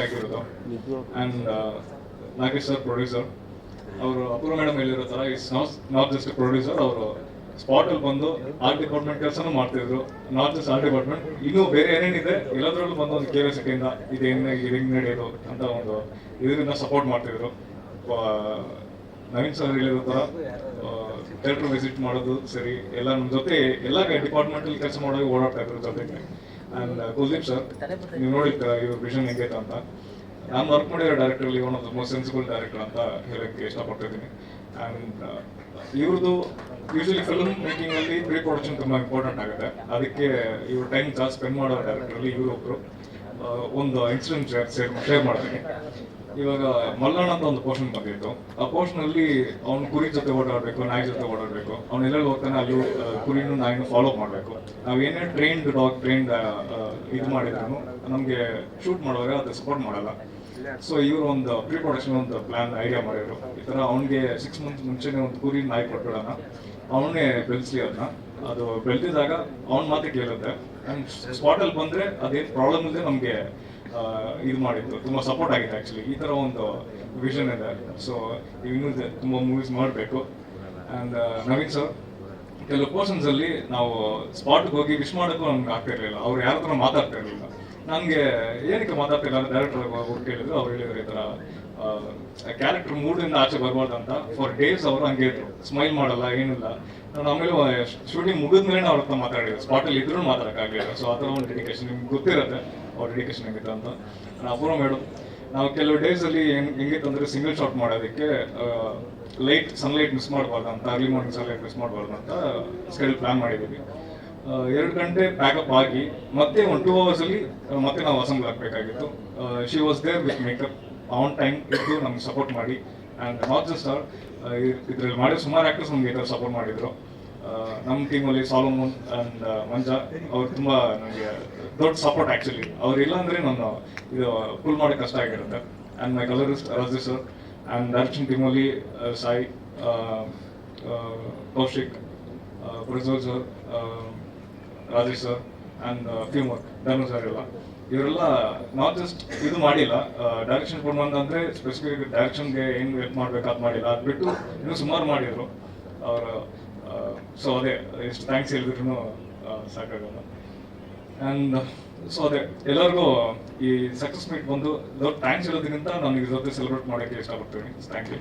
ಆಗಿರೋದು. And Nagesh sir producer ಅವರು ಅಪೂರ್ವ madam ಹೇಳಿರೋ ಥರ is not not just producer ಅವರು ಸ್ಪಾಟಲ್ಲಿ ಬಂದು ಆರ್ಟ್ ಡಿಪಾರ್ಟ್ಮೆಂಟ್ ಕೆಲಸನೂ ಮಾಡ್ತಿದ್ರು. ನಾಟ್ ಜಸ್ಟ್ ಆರ್ಟ್ ಡಿಪಾರ್ಟ್ಮೆಂಟ್ ಇನ್ನೂ ಬೇರೆ ಏನೇನಿದೆ ಎಲ್ಲದರಲ್ಲೂ ಬಂದು ಒಂದು ಕ್ಯೂರಿಯಾಸಿಟಿಯಿಂದ ಇದು ಹೆಂಗೆ ಇದು ಹೆಂಗೆ ನಡೆಯೋದು ಅಂತ ಒಂದು ಇದರಿಂದ ಸಪೋರ್ಟ್ ಮಾಡ್ತಿದ್ರು. ನವೀನ್ ಸರ್ ಹೇಳಿರೋ ಥರ ಥಿಯೇಟರ್ ವಿಸಿಟ್ ಮಾಡೋದು ಸರಿ ಎಲ್ಲ ನಮ್ಮ ಜೊತೆ ಎಲ್ಲ ಡಿಪಾರ್ಟ್ಮೆಂಟಲ್ಲಿ ಕೆಲಸ ಮಾಡೋದು ಓಡಾಡ್ತಾ ಇದ್ರು ಜೊತೆಗೆ. ಆ್ಯಂಡ್ ಕುಲ್ದೀಪ್ ಸರ್ ನೀವು ನೋಡಿರ್ತೀರ ಇವ್ರ ವಿಷನ್ ಹೆಂಗೈತೆ ಅಂತ. ನಾನು ವರ್ಕ್ ಮಾಡಿರೋ ಡೈರೆಕ್ಟರ್ಲಿ one of the most sensible director ಅಂತ ಹೇಳಕ್ಕೆ ಇಷ್ಟಪಡ್ತಿದ್ದೀನಿ ಆ್ಯಂಡ್ ಇವ್ರದ್ದು ಯೂಶಲಿ ಫಿಲ್ಮ್ ಮೇಕಿಂಗ್ ಅಲ್ಲಿ ಪ್ರೀ ಪ್ರೊಡಕ್ಷನ್ ತುಂಬಾ ಇಂಪಾರ್ಟೆಂಟ್ ಆಗುತ್ತೆ. ಅದಕ್ಕೆ ಇವ್ರು ಟೈಮ್ ಜಾಸ್ತಿ ಸ್ಪೆಂಡ್ ಮಾಡೋ ಡೈರೆಕ್ಟರ್ ಅಲ್ಲಿ ಒಂದು ಇನ್ಸಿಡೆಂಟ್ ಶೇರ್ ಶೇರ್ ಮಾಡ್ತೀನಿ. ಇವಾಗ ಮಲ್ಲಣ್ಣ ಅಂತ ಒಂದು ಪೋರ್ಷನ್ ಬಂದಿತ್ತು. ಆ ಪೋರ್ಷನ್ ಅಲ್ಲಿ ಅವ್ನು ಕುರಿ ಜೊತೆ ಓಡಾಡಬೇಕು, ನಾಯಿ ಜೊತೆ ಓಡಾಡಬೇಕು. ಅವ್ನು ಎಲ್ಲೆಲ್ಲಿ ಹೋಗ್ತಾನೆ ಅಲ್ಲಿ ಕುರಿನೂ ನಾಯಿನೂ ಫಾಲೋ ಮಾಡಬೇಕು. ನಾವು ಏನೇ ಟ್ರೈನ್ಡ್ ಡಾಗ್ ಟ್ರೈನ್ಡ್ ಇದು ಮಾಡಿದ್ರು ನಮಗೆ ಶೂಟ್ ಮಾಡುವಾಗ ಅದು ಸಪೋರ್ಟ್ ಮಾಡಲ್ಲ. ಸೊ ಇವರು ಒಂದು ಪ್ರೀ ಪ್ರೊಡಕ್ಷನ್ ಒಂದು ಪ್ಲಾನ್ ಐಡಿಯಾ ಮಾಡಿದ್ರು. ಈ ಥರ ಅವ್ನಿಗೆ ಸಿಕ್ಸ್ ಮಂತ್ಸ್ ಮುಂಚೆನೇ ಒಂದು ಕುರಿ ನಾಯಿ ಕೊಟ್ಬಿಡೋಣ. ಅವನೇ ಬೆಳೆಸಿ ಅದನ್ನ ಅದು ಬೆಳೆದಿದಾಗ ಅವನ್ ಮಾತ್ರ ಕೇಳುತ್ತೆ. ಅಂಡ್ ಸ್ಪಾಟ್ ಅಲ್ಲಿ ಬಂದ್ರೆ ಅದೇನ್ ಪ್ರಾಬ್ಲಮ್ ಇಲ್ಲದೆ ನಮ್ಗೆ ಇದು ಮಾಡಿದ್ದು. ತುಂಬಾ ಸಪೋರ್ಟ್ ಆಗಿದೆ ಆಕ್ಚುಲಿ ಈ ತರ ಒಂದು ವಿಷನ್ ಇದೆ. ಸೊ ಇನ್ನೂ ತುಂಬ ಮೂವೀಸ್ ಮಾಡಬೇಕು. ಅಂಡ್ ನವೀನ್ ಸರ್ ಕೆಲವು ಪೋರ್ಷನ್ಸ್ ಅಲ್ಲಿ ನಾವು ಸ್ಪಾಟ್ ಹೋಗಿ ವಿಶ್ ಮಾಡೋಕ್ಕೂ ನಮ್ಗೆ ಆಗ್ತಾ ಇರಲಿಲ್ಲ. ಅವ್ರು ಯಾರ ಹತ್ರ ಮಾತಾಡ್ತಾ ಇರಲಿಲ್ಲ. ನನಗೆ ಏನಕ್ಕೆ ಮಾತಾಡ್ತಿಲ್ಲ ಡೈರೆಕ್ಟರ್ ಹೋಗಿ ಕೇಳಿದ್ರು, ಅವ್ರು ಹೇಳಿದ್ರು ಈ ತರ ಕ್ಯಾರೆಕ್ಟರ್ ಮೂಡಿಂದ ಆಚೆ ಬರಬಾರ್ದು ಅಂತ ಫಾರ್ ಡೇಸ್ ಅವ್ರು ಹಂಗೆ ಇದ್ರು. ಸ್ಮೈಲ್ ಮಾಡಲ್ಲ, ಏನಿಲ್ಲ. ನಾನು ಆಮೇಲೆ ಶೂಟಿಂಗ್ ಮುಗಿದ್ಮೇಲೆ ಅವ್ರ ಹತ್ರ ಮಾತಾಡಿದ್ರು. ಸ್ಪಾಟಲ್ಲಿ ಇದ್ರೂ ಮಾತಾಡೋಕ್ಕಾಗಲಿಲ್ಲ. ಸೊ ಆ ಥರ ಒಂದು ಡೆಡಿಕೇಶನ್ ನಿಮ್ಗೆ ಗೊತ್ತಿರುತ್ತೆ, ಅವ್ರ ಡೆಡಿಕೇಶನ್ ಹೆಂಗಿತ್ತು ಅಂತ. ನಾನು ಅಪೂರ್ವ ಮೇಡಮ್ ನಾವು ಕೆಲವು ಡೇಸ್ ಅಲ್ಲಿ ಹೆಂಗ್, ಹೆಂಗಿತ್ತು ಅಂದ್ರೆ ಸಿಂಗಲ್ ಶಾಟ್ ಮಾಡೋದಕ್ಕೆ ಲೈಟ್ ಸನ್ಲೈಟ್ ಮಿಸ್ ಮಾಡಬಾರ್ದು ಅಂತ ಅರ್ಲಿ ಮಾರ್ನಿಂಗ್ ಸನ್ಲೈಟ್ ಮಿಸ್ ಮಾಡಬಾರ್ದು ಅಂತ ಸ್ಕೆಲ್ ಪ್ಲಾನ್ ಮಾಡಿದ್ದೀವಿ. ಎರಡು ಗಂಟೆ ಪ್ಯಾಕಪ್ ಆಗಿ ಮತ್ತೆ ಒಂದು ಟೂ ಅವರ್ಸ್ ಅಲ್ಲಿ ಮತ್ತೆ ನಾವು assemble ಹಾಕ್ಬೇಕಾಗಿತ್ತು she was there with makeup on time ಇದ್ದು ನಮ್ಗೆ ಸಪೋರ್ಟ್ ಮಾಡಿ. ಆ್ಯಂಡ್ ನಾಟ್ ಜಸ್ಟ್ ಅವರ್ ಇದ್ರಲ್ಲಿ ಮಾಡಿರೋ ಸುಮಾರು ಆ್ಯಕ್ಟರ್ಸ್ ನಮ್ಗೆ ಥರ ಸಪೋರ್ಟ್ ಮಾಡಿದರು. ನಮ್ಮ ಟೀಮಲ್ಲಿ ಸಾಲೋಮೋನ್ ಆ್ಯಂಡ್ ಮಂಜಾ, ಅವ್ರು ತುಂಬ ನನಗೆ ದೊಡ್ಡ ಸಪೋರ್ಟ್ ಆ್ಯಕ್ಚುಲಿ ಅವ್ರು ಇಲ್ಲ ಅಂದರೆ ನಾನು ಇದು ಫುಲ್ ಮಾಡೋಕ್ಕೆ ಕಷ್ಟ ಆಗಿರುತ್ತೆ. And my colourist Raju sir and direction ಟೀಮಲ್ಲಿ Sai Kaushik Prajol sir Rajesh sir and fume work Dhanu sir ಎಲ್ಲ. ಇವರೆಲ್ಲ ನಾಟ್ ಜಸ್ಟ್ ಇದು ಮಾಡಿಲ್ಲ ಡೈರೆಕ್ಷನ್ ಕೊಡುವಂತ ಅಂದ್ರೆ ಸ್ಪೆಸಿಫಿಕ್ ಡೈರೆಕ್ಷನ್ಗೆ ಏನು ಹೆಲ್ಪ್ ಅದು ಮಾಡಿಲ್ಲ. ಅದು ಬಿಟ್ಟು ಇನ್ನೂ ಸುಮಾರು ಮಾಡಿದ್ರು. ಅವರು ಸೊ ಅದೇ, ಎಷ್ಟು ಥ್ಯಾಂಕ್ಸ್ ಹೇಳಿದ್ರು ಸಾಕಾಗಲ್ಲ. ಆ್ಯಂಡ್ ಸೊ ಅದೇ, ಎಲ್ಲರಿಗೂ ಈ ಸಕ್ಸಸ್ ಮೀಟ್ ಬಂದು ದೊಡ್ಡ ಥ್ಯಾಂಕ್ಸ್ ಹೇಳೋದಕ್ಕಿಂತ ನಾನು ಇದ್ರ ಜೊತೆ ಸೆಲೆಬ್ರೇಟ್ ಮಾಡೋಕ್ಕೆ ಇಷ್ಟಪಡ್ತೀನಿ. Thank you